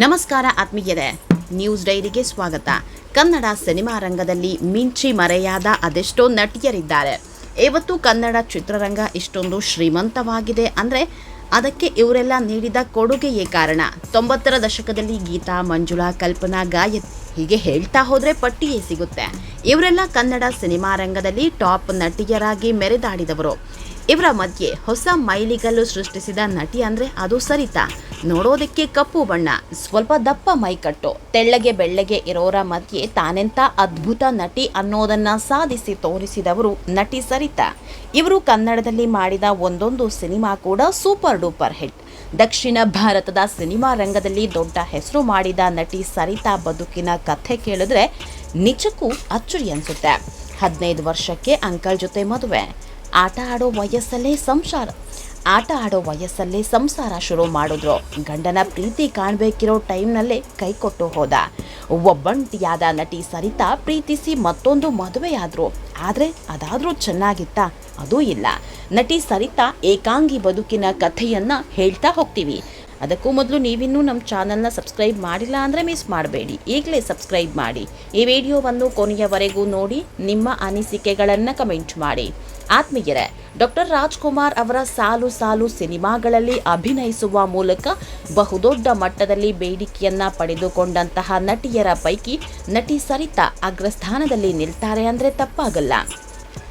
ನಮಸ್ಕಾರ ಆತ್ಮೀಯರೇ, ನ್ಯೂಸ್ ಡೈರಿಗೆ ಸ್ವಾಗತ. ಕನ್ನಡ ಸಿನಿಮಾ ರಂಗದಲ್ಲಿ ಮಿಂಚಿ ಮರೆಯಾದ ಅದೆಷ್ಟೋ ನಟಿಯರಿದ್ದಾರೆ. ಇವತ್ತು ಕನ್ನಡ ಚಿತ್ರರಂಗ ಇಷ್ಟೊಂದು ಶ್ರೀಮಂತವಾಗಿದೆ ಅಂದರೆ ಅದಕ್ಕೆ ಇವರೆಲ್ಲ ನೀಡಿದ ಕೊಡುಗೆಯೇ ಕಾರಣ. ತೊಂಬತ್ತರ ದಶಕದಲ್ಲಿ ಗೀತಾ, ಮಂಜುಳಾ, ಕಲ್ಪನಾ, ಗಾಯತ್ ಹೀಗೆ ಹೇಳ್ತಾ ಹೋದರೆ ಪಟ್ಟಿಯೇ ಸಿಗುತ್ತೆ. ಇವರೆಲ್ಲ ಕನ್ನಡ ಸಿನಿಮಾ ರಂಗದಲ್ಲಿ ಟಾಪ್ ನಟಿಯರಾಗಿ ಮೆರೆದಾಡಿದವರು. ಇವರ ಮಧ್ಯೆ ಹೊಸ ಮೈಲಿಗಲ್ಲು ಸೃಷ್ಟಿಸಿದ ನಟಿ ಅಂದರೆ ಅದು ಸರಿತಾ. ನೋಡೋದಕ್ಕೆ ಕಪ್ಪು ಬಣ್ಣ, ಸ್ವಲ್ಪ ದಪ್ಪ ಮೈಕಟ್ಟು. ತೆಳ್ಳಗೆ ಬೆಳ್ಳಗೆ ಇರೋರ ಮಧ್ಯೆ ತಾನೆಂತ ಅದ್ಭುತ ನಟಿ ಅನ್ನೋದನ್ನ ಸಾಧಿಸಿ ತೋರಿಸಿದವರು ನಟಿ ಸರಿತಾ. ಇವರು ಕನ್ನಡದಲ್ಲಿ ಮಾಡಿದ ಒಂದೊಂದು ಸಿನಿಮಾ ಕೂಡ ಸೂಪರ್ ಡೂಪರ್ ಹಿಟ್. ದಕ್ಷಿಣ ಭಾರತದ ಸಿನಿಮಾ ರಂಗದಲ್ಲಿ ದೊಡ್ಡ ಹೆಸರು ಮಾಡಿದ ನಟಿ ಸರಿತಾ ಬದುಕಿನ ಕಥೆ ಕೇಳಿದ್ರೆ ನಿಜಕ್ಕೂ ಅಚ್ಚರಿ ಅನಿಸುತ್ತೆ. ಹದಿನೈದು ವರ್ಷಕ್ಕೆ ಅಂಕಲ್ ಜೊತೆ ಮದುವೆ. ಆಟ ಆಡೋ ವಯಸ್ಸಲ್ಲೇ ಸಂಸಾರ. ಆಟ ಆಡೋ ವಯಸ್ಸಲ್ಲೇ ಸಂಸಾರ ಶುರು ಮಾಡಿದ್ರು. ಗಂಡನ ಪ್ರೀತಿ ಕಾಣಬೇಕಿರೋ ಟೈಮ್ನಲ್ಲೇ ಕೈ ಕೊಟ್ಟು ಹೋದ. ಒಬ್ಬಂಟಿಯಾದ ನಟಿ ಸರಿತಾ ಪ್ರೀತಿಸಿ ಮತ್ತೊಂದು ಮದುವೆಯಾದ್ರು. ಆದರೆ ಅದಾದರೂ ಚೆನ್ನಾಗಿತ್ತಾ? ಅದೂ ಇಲ್ಲ. ನಟಿ ಸರಿತಾ ಏಕಾಂಗಿ ಬದುಕಿನ ಕಥೆಯನ್ನ ಹೇಳ್ತಾ ಹೋಗ್ತೀವಿ. ಅದಕ್ಕೂ ಮೊದಲು ನೀವಿನ್ನೂ ನಮ್ಮ ಚಾನಲ್ನ ಸಬ್ಸ್ಕ್ರೈಬ್ ಮಾಡಿಲ್ಲ ಅಂದರೆ ಮಿಸ್ ಮಾಡಬೇಡಿ. ಈಗಲೇ ಸಬ್ಸ್ಕ್ರೈಬ್ ಮಾಡಿ. ಈ ವಿಡಿಯೋವನ್ನು ಕೊನೆಯವರೆಗೂ ನೋಡಿ, ನಿಮ್ಮ ಅನಿಸಿಕೆಗಳನ್ನು ಕಮೆಂಟ್ ಮಾಡಿ. ಆತ್ಮೀಯರೇ, ಡಾಕ್ಟರ್ ರಾಜ್ಕುಮಾರ್ ಅವರ ಸಾಲು ಸಾಲು ಸಿನಿಮಾಗಳಲ್ಲಿ ಅಭಿನಯಿಸುವ ಮೂಲಕ ಬಹುದೊಡ್ಡ ಮಟ್ಟದಲ್ಲಿ ಬೇಡಿಕೆಯನ್ನ ಪಡೆದುಕೊಂಡಂತಹ ನಟಿಯರ ಪೈಕಿ ನಟಿ ಸರಿತಾ ಅಗ್ರಸ್ಥಾನದಲ್ಲಿ ನಿಲ್ತಾರೆ ಅಂದರೆ ತಪ್ಪಾಗಲ್ಲ.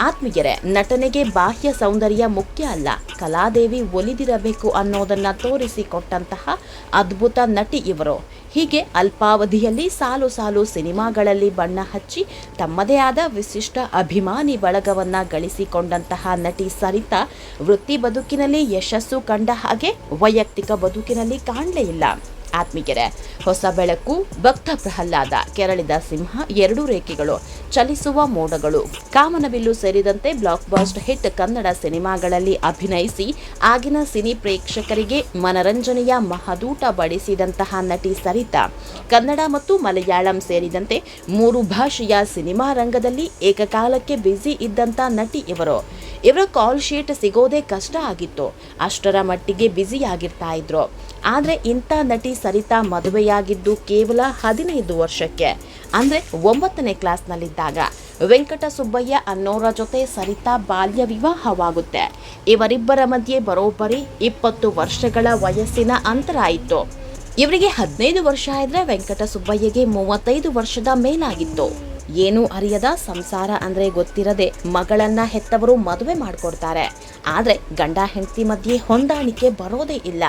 ಆತ್ಮೀಯರೇ, ನಟನೆಗೆ ಬಾಹ್ಯ ಸೌಂದರ್ಯ ಮುಖ್ಯ ಅಲ್ಲ. ಕಲಾದೇವಿ ಒಲಿದಿರಬೇಕು ಅನ್ನೋದನ್ನ ತೋರಿಸಿಕೊಟ್ಟಂತಹ ಅದ್ಭುತ ನಟಿ ಇವರು. ಹೀಗೆ ಅಲ್ಪಾವಧಿಯಲ್ಲಿ ಸಾಲು ಸಾಲು ಸಿನಿಮಾಗಳಲ್ಲಿ ಬಣ್ಣ ಹಚ್ಚಿ ತಮ್ಮದೇ ಆದ ವಿಶಿಷ್ಟ ಅಭಿಮಾನಿ ಬಳಗವನ್ನ ಗಳಿಸಿಕೊಂಡಂತಹ ನಟಿ ಸರಿತಾ ವೃತ್ತಿ ಬದುಕಿನಲ್ಲಿ ಯಶಸ್ಸು ಕಂಡ ಹಾಗೆ ವೈಯಕ್ತಿಕ ಬದುಕಿನಲ್ಲಿ ಕಾಣಲೇ ಇಲ್ಲ. ಆತ್ಮೀಯರೇ ಹೊಸ ಬೆಳಕು, ಭಕ್ತ ಪ್ರಹ್ಲಾದ, ಕೆರಳಿದ ಸಿಂಹ, ಎರಡು ರೇಖೆಗಳು, ಚಲಿಸುವ ಮೋಡಗಳು. ಕಾಮನಬಿಲ್ಲು ಸೇರಿದಂತೆ ಬ್ಲಾಕ್ ಬಾಸ್ಟ್ ಹಿಟ್ ಕನ್ನಡ ಸಿನಿಮಾಗಳಲ್ಲಿ ಅಭಿನಯಿಸಿ, ಆಗಿನ ಸಿನಿ ಪ್ರೇಕ್ಷಕರಿಗೆ ಮನರಂಜನೆಯ ಮಹದೂಟ ಬಡಿಸಿದಂತಹ ನಟಿ ಸರಿತಾ. ಕನ್ನಡ ಮತ್ತು ಮಲಯಾಳಂ ಸೇರಿದಂತೆ ಮೂರು ಭಾಷೆಯ ಸಿನಿಮಾ ರಂಗದಲ್ಲಿ ಏಕಕಾಲಕ್ಕೆ ಬ್ಯುಸಿ ಇದ್ದಂಥ ನಟಿ ಇವರು. ಇವರ ಕಾಲ್ ಶೀಟ್ ಸಿಗೋದೇ ಕಷ್ಟ ಆಗಿತ್ತು. ಅಷ್ಟರ ಮಟ್ಟಿಗೆ ಬ್ಯುಸಿ ಆಗಿರ್ತಾ ಇದ್ರು. ಆದರೆ ಇಂಥ ನಟಿ ಸರಿತಾ ಮದುವೆಯಾಗಿದ್ದು ಕೇವಲ ಹದಿನೈದು ವರ್ಷಕ್ಕೆ. ಅಂದರೆ ಒಂಬತ್ತನೇ ಕ್ಲಾಸ್ನಲ್ಲಿದ್ದಾಗ ವೆಂಕಟ ಸುಬ್ಬಯ್ಯ ಅನ್ನೋರ ಜೊತೆ ಸರಿತಾ ಬಾಲ್ಯ ವಿವಾಹವಾಗುತ್ತೆ. ಇವರಿಬ್ಬರ ಮಧ್ಯೆ ಬರೋಬ್ಬರಿ ಇಪ್ಪತ್ತು ವರ್ಷಗಳ ವಯಸ್ಸಿನ ಅಂತರ ಆಯಿತು. ಇವರಿಗೆ ಹದಿನೈದು ವರ್ಷ ಇದ್ರೆ ವೆಂಕಟ ಸುಬ್ಬಯ್ಯಗೆ ಮೂವತ್ತೈದು ವರ್ಷದ ಮೇಲಾಗಿತ್ತು. ಏನೂ ಅರಿಯದ ಸಂಸಾರ ಅಂದ್ರೆ ಗೊತ್ತಿರದೆ ಮಗಳನ್ನ ಹೆತ್ತವರು ಮದುವೆ ಮಾಡಿಕೊಡ್ತಾರೆ. ಆದ್ರೆ ಗಂಡ ಹೆಂಡತಿ ಮಧ್ಯೆ ಹೊಂದಾಣಿಕೆ ಬರೋದೇ ಇಲ್ಲ.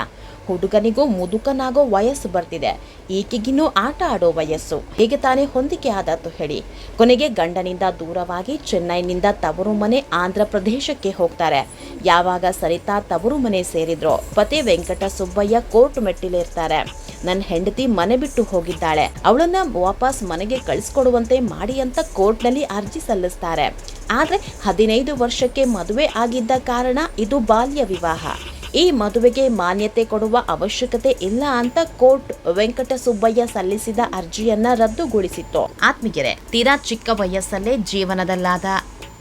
ಹುಡುಗನಿಗೂ ಮುದುಕನಾಗೋ ವಯಸ್ಸು ಬರ್ತಿದೆ. ಈಕೆಗಿನ್ನೂ ಆಟ ಆಡೋ ವಯಸ್ಸು. ಹೇಗೆ ತಾನೇ ಹೊಂದಿಕೆ ಆದತ್ತು ಹೇಳಿ. ಕೊನೆಗೆ ಗಂಡನಿಂದ ದೂರವಾಗಿ ಚೆನ್ನೈನಿಂದ ತವರು ಮನೆ ಆಂಧ್ರ ಪ್ರದೇಶಕ್ಕೆ ಹೋಗ್ತಾರೆ. ಯಾವಾಗ ಸರಿತಾ ತವರು ಮನೆ ಸೇರಿದ್ರು ಪತಿ ವೆಂಕಟ ಸುಬ್ಬಯ್ಯ ಕೋರ್ಟ್ ಮೆಟ್ಟಿಲಿರ್ತಾರೆ. ನನ್ನ ಹೆಂಡತಿ ಮನೆ ಬಿಟ್ಟು ಹೋಗಿದ್ದಾಳೆ. ಅವಳನ್ನ ವಾಪಸ್ ಮನೆಗೆ ಕಳಿಸ್ಕೊಡುವಂತೆ ಮಾಡಿ ಅಂತ ಕೋರ್ಟ್ನಲ್ಲಿ ಅರ್ಜಿ ಸಲ್ಲಿಸ್ತಾರೆ. ಆದ್ರೆ ಹದಿನೈದು ವರ್ಷಕ್ಕೆ ಮದುವೆ ಆಗಿದ್ದ ಕಾರಣ ಇದು ಬಾಲ್ಯ ವಿವಾಹ. ಈ ಮದುವೆಗೆ ಮಾನ್ಯತೆ ಕೊಡುವ ಅವಶ್ಯಕತೆ ಇಲ್ಲ ಅಂತ ಕೋರ್ಟ್ ವೆಂಕಟಸುಬ್ಬಯ್ಯ ಸಲ್ಲಿಸಿದ ಅರ್ಜಿಯನ್ನ ರದ್ದುಗೊಳಿಸಿತ್ತು. ಆತ್ಮಿಗೆರೆ ತೀರಾ ಚಿಕ್ಕ ವಯಸ್ಸಲ್ಲೇ ಜೀವನದಲ್ಲಾದ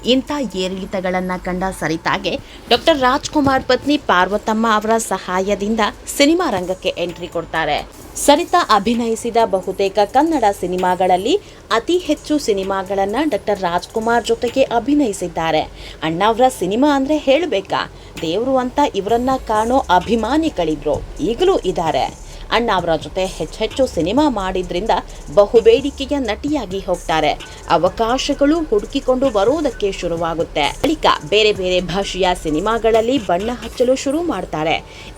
ಇಂಥ ಏರಿಳಿತಗಳನ್ನು ಕಂಡ ಸರಿತಾಗೆ ಡಾಕ್ಟರ್ ರಾಜ್ಕುಮಾರ್ ಪತ್ನಿ ಪಾರ್ವತಮ್ಮ ಅವರ ಸಹಾಯದಿಂದ ಸಿನಿಮಾ ರಂಗಕ್ಕೆ ಎಂಟ್ರಿ ಕೊಡ್ತಾರೆ. ಸರಿತಾ ಅಭಿನಯಿಸಿದ ಬಹುತೇಕ ಕನ್ನಡ ಸಿನಿಮಾಗಳಲ್ಲಿ ಅತಿ ಹೆಚ್ಚು ಸಿನಿಮಾಗಳನ್ನು ಡಾಕ್ಟರ್ ರಾಜ್ಕುಮಾರ್ ಜೊತೆಗೆ ಅಭಿನಯಿಸಿದ್ದಾರೆ. ಅಣ್ಣವರ ಸಿನಿಮಾ ಅಂದರೆ ಹೇಳಬೇಕಾ? ದೇವರು ಅಂತ ಇವರನ್ನ ಕಾಣೋ ಅಭಿಮಾನಿಗಳಿದ್ರು ಈಗಲೂ ಇದ್ದಾರೆ. ಅಣ್ಣ ಅವರ ಜೊತೆ ಹೆಚ್ಚೆಚ್ಚು ಸಿನಿಮಾ ಮಾಡಿದ್ರಿಂದ ಬಹುಬೇಡಿಕೆಯ ನಟಿಯಾಗಿ ಹೋಗ್ತಾರೆ. ಅವಕಾಶಗಳು ಹುಡುಕಿಕೊಂಡು ಬರುವುದಕ್ಕೆ ಶುರುವಾಗುತ್ತೆ. ಬಳಿಕ ಬೇರೆ ಬೇರೆ ಭಾಷೆಯ ಸಿನಿಮಾಗಳಲ್ಲಿ ಬಣ್ಣ ಹಚ್ಚಲು ಶುರು ಮಾಡ್ತಾರೆ.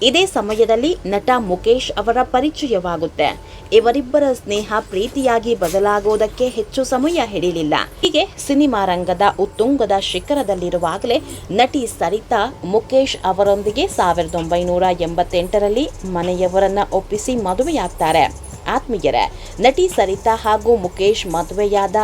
ಇದೇ ಸಮಯದಲ್ಲಿ ನಟ ಮುಖೇಶ್ ಅವರ ಪರಿಚಯವಾಗುತ್ತೆ. ಇವರಿಬ್ಬರ ಸ್ನೇಹ ಪ್ರೀತಿಯಾಗಿ ಬದಲಾಗೋದಕ್ಕೆ ಹೆಚ್ಚು ಸಮಯ ಹಿಡಿಲಿಲ್ಲ. ಹೀಗೆ ಸಿನಿಮಾ ರಂಗದ ಉತ್ತುಂಗದ ಶಿಖರದಲ್ಲಿರುವಾಗಲೇ ನಟಿ ಸರಿತಾ ಮುಖೇಶ್ ಅವರೊಂದಿಗೆ ಸಾವಿರದ ಒಂಬೈನೂರ ಎಂಬತ್ತೆಂಟರಲ್ಲಿ ಮನೆಯವರನ್ನ ಒಪ್ಪಿಸಿ ಮದುವೆಯಾಗ್ತಾರೆ. ಆತ್ಮೀಯರ, ನಟಿ ಸರಿತಾ ಹಾಗೂ ಮುಖೇಶ್ ಮದುವೆಯಾದ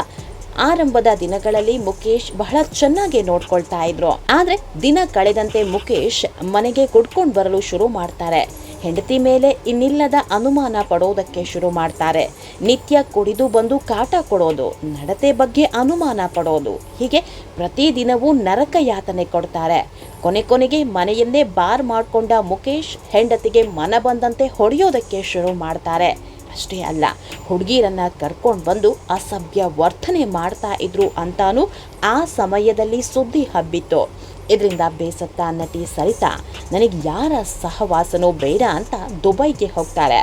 ಆರಂಭದ ದಿನಗಳಲ್ಲಿ ಮುಖೇಶ್ ಬಹಳ ಚೆನ್ನಾಗಿ ನೋಡ್ಕೊಳ್ತಾ ಇದ್ರು. ಆದ್ರೆ ದಿನ ಕಳೆದಂತೆ ಮುಖೇಶ್ ಮನೆಗೆ ಕುಡ್ಕೊಂಡು ಬರಲು ಶುರು ಮಾಡ್ತಾರೆ. ಹೆಂಡತಿ ಮೇಲೆ ಇನ್ನಿಲ್ಲದ ಅನುಮಾನ ಪಡೋದಕ್ಕೆ ಶುರು ಮಾಡ್ತಾರೆ. ನಿತ್ಯ ಕುಡಿದು ಬಂದು ಕಾಟ ಕೊಡೋದು, ನಡತೆ ಬಗ್ಗೆ ಅನುಮಾನ ಪಡೋದು, ಹೀಗೆ ಪ್ರತಿದಿನವೂ ನರಕ ಯಾತನೆ ಕೊಡ್ತಾರೆ. ಕೊನೆ ಕೊನೆಗೆ ಮನೆಯನ್ನೇ ಬಾರ್ ಮಾಡಿಕೊಂಡ ಮುಕೇಶ್ ಹೆಂಡತಿಗೆ ಮನ ಬಂದಂತೆ ಹೊಡೆಯೋದಕ್ಕೆ ಶುರು ಮಾಡ್ತಾರೆ. ಅಷ್ಟೇ ಅಲ್ಲ, ಹುಡುಗಿರನ್ನ ಕರ್ಕೊಂಡು ಬಂದು ಅಸಭ್ಯ ವರ್ತನೆ ಮಾಡ್ತಾ ಇದ್ರು ಅಂತಾನೂ ಆ ಸಮಯದಲ್ಲಿ ಸುದ್ದಿ ಹಬ್ಬಿತ್ತು. ಇದರಿಂದ ಬೇಸತ್ತ ನಟಿ ಸರಿತಾ, ನನಗೆ ಯಾರ ಸಹವಾಸನೂ ಬೇಡ ಅಂತ ದುಬೈಗೆ ಹೋಗ್ತಾಳೆ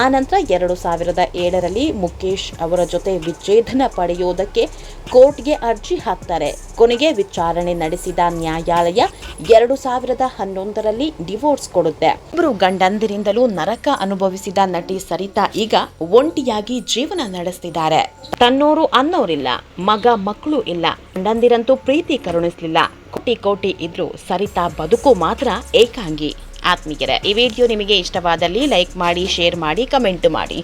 ಆ ನಂತರ ಎರಡು ಸಾವಿರದ ಏಳರಲ್ಲಿ ಮುಖೇಶ್ ಅವರ ಜೊತೆ ವಿಚ್ಛೇದನ ಪಡೆಯುವುದಕ್ಕೆ ಕೋರ್ಟ್ಗೆ ಅರ್ಜಿ ಹಾಕ್ತಾರೆ. ಕೊನೆಗೆ ವಿಚಾರಣೆ ನಡೆಸಿದ ನ್ಯಾಯಾಲಯ ಎರಡು ಸಾವಿರದ ಹನ್ನೊಂದರಲ್ಲಿ ಡಿವೋರ್ಸ್ ಕೊಡುತ್ತೆ. ಇಬ್ಬರು ಗಂಡಂದಿರಿಂದಲೂ ನರಕ ಅನುಭವಿಸಿದ ನಟಿ ಸರಿತಾ ಈಗ ಒಂಟಿಯಾಗಿ ಜೀವನ ನಡೆಸ್ತಿದ್ದಾರೆ. ತನ್ನೋರು ಅನ್ನೋರಿಲ್ಲ, ಮಗ ಮಕ್ಕಳು ಇಲ್ಲ. ಗಂಡಂದಿರಂತೂ ಪ್ರೀತಿ ಕರುಣಿಸ್ಲಿಲ್ಲ. ಕೋಟಿ ಕೋಟಿ ಇದ್ರು ಸರಿತಾ ಬದುಕು ಮಾತ್ರ ಏಕಾಂಗಿ. ಆತ್ಮೀಯರೇ. ಈ ವಿಡಿಯೋ ನಿಮಗೆ ಇಷ್ಟವಾದಲ್ಲಿ ಲೈಕ್ ಮಾಡಿ ಶೇರ್ ಮಾಡಿ ಕಮೆಂಟ್ ಮಾಡಿ.